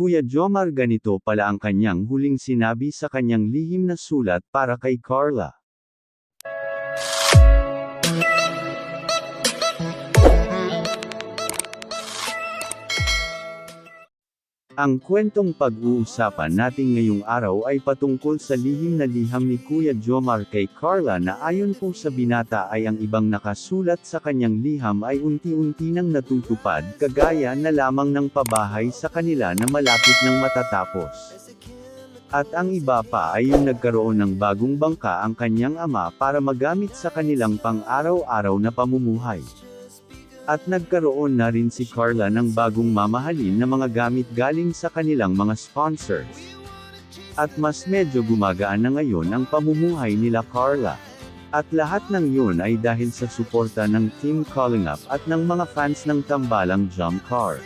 Kuya Jomar ganito pala ang kanyang huling sinabi sa kanyang lihim na sulat para kay Carla. Ang kwentong pag-uusapan natin ngayong araw ay patungkol sa lihim na liham ni Kuya Jomar kay Carla na ayon po sa binata ay ang ibang nakasulat sa kanyang liham ay unti-unti nang natutupad kagaya na lamang ng pabahay sa kanila na malapit ng matatapos. At ang iba pa ay yung nagkaroon ng bagong bangka ang kanyang ama para magamit sa kanilang pang-araw-araw na pamumuhay. At nagkaroon na rin si Carla ng bagong mamahalin na mga gamit galing sa kanilang mga sponsors. At mas medyo gumagaan na ngayon ang pamumuhay nila Carla. At lahat ng yun ay dahil sa suporta ng Team Calling Up at ng mga fans ng tambalang jump car.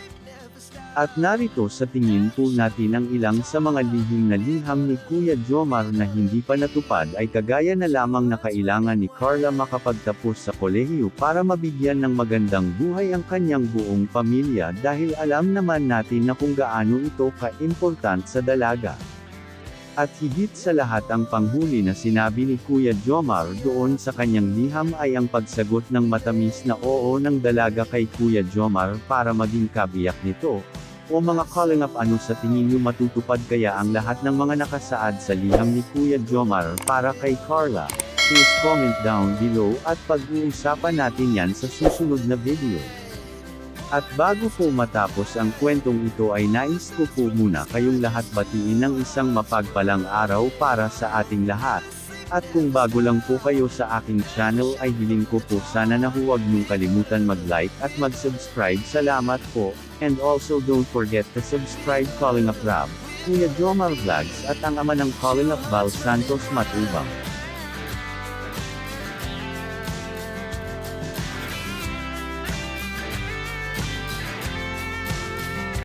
At narito sa tingin po natin ang ilang sa mga lihim na liham ni Kuya Jomar na hindi pa natupad ay kagaya na lamang na kailangan ni Carla makapagtapos sa kolehiyo para mabigyan ng magandang buhay ang kanyang buong pamilya dahil alam naman natin na kung gaano ito ka-important sa dalaga. At higit sa lahat ang panghuli na sinabi ni Kuya Jomar doon sa kanyang liham ay ang pagsagot ng matamis na oo ng dalaga kay Kuya Jomar para maging kabiyak nito, o mga calling up ano sa tingin nyo matutupad kaya ang lahat ng mga nakasaad sa liham ni Kuya Jomar para kay Carla? Please comment down below at pag-uusapan natin yan sa susunod na video. At bago po matapos ang kwentong ito ay nais ko po muna kayong lahat batiin ng isang mapagpalang araw para sa ating lahat. At kung bago lang po kayo sa aking channel ay hiling ko po sana na huwag niyong kalimutan mag-like at mag-subscribe. Salamat po. And also don't forget to subscribe Calling Up Rob, Kuya Jomar Vlogs at ang ama ng Calling Up Val Santos Matubang.